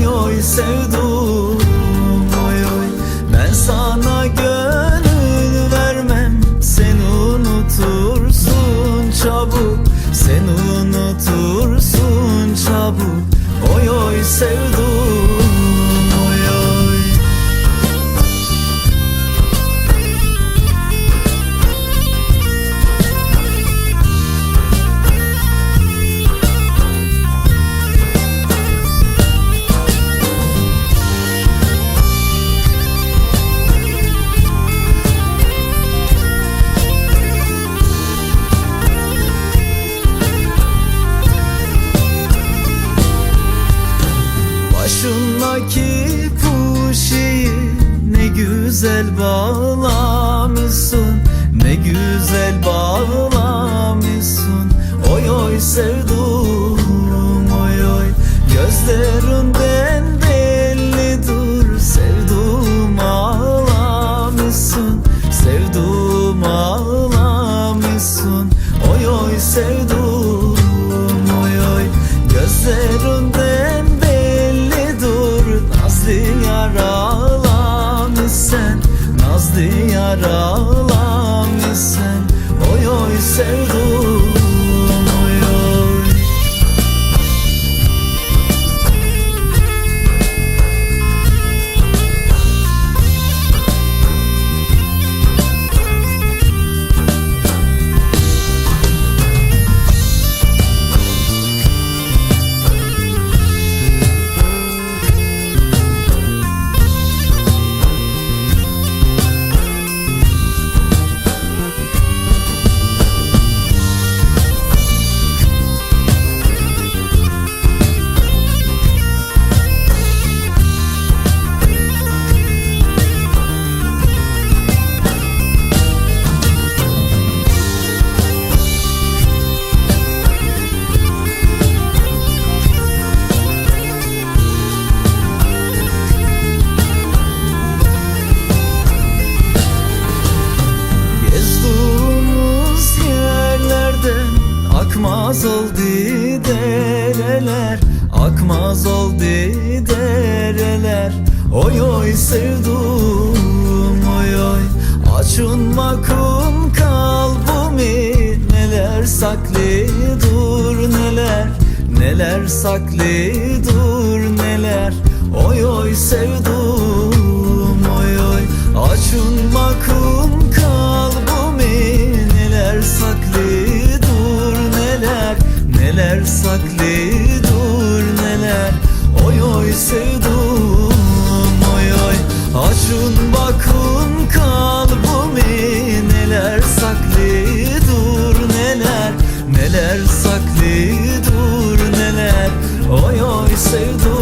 Oy oy sevdum oy oy. Ben sana gönül vermem Sen unutursun çabuk. Sen unutursun çabuk. Oy oy sevdum güzel bağlamışsın Ne güzel bağlamışsın. Oy oy sevdum oy oy Gözlerinden bellidir Sevdum ağlamışsın Sevdum ağlamışsın. Oy oy sevdum Nazlı yaralamışsın Oy oy sevdum Akmaz oldu dereler. Oy oy sevdum oy oy. Açın bakın kalbimi Neler saklı dur neler. Neler saklı dur neler. Oy oy sevdum Neler saklıdır neler? Oy oy sevdur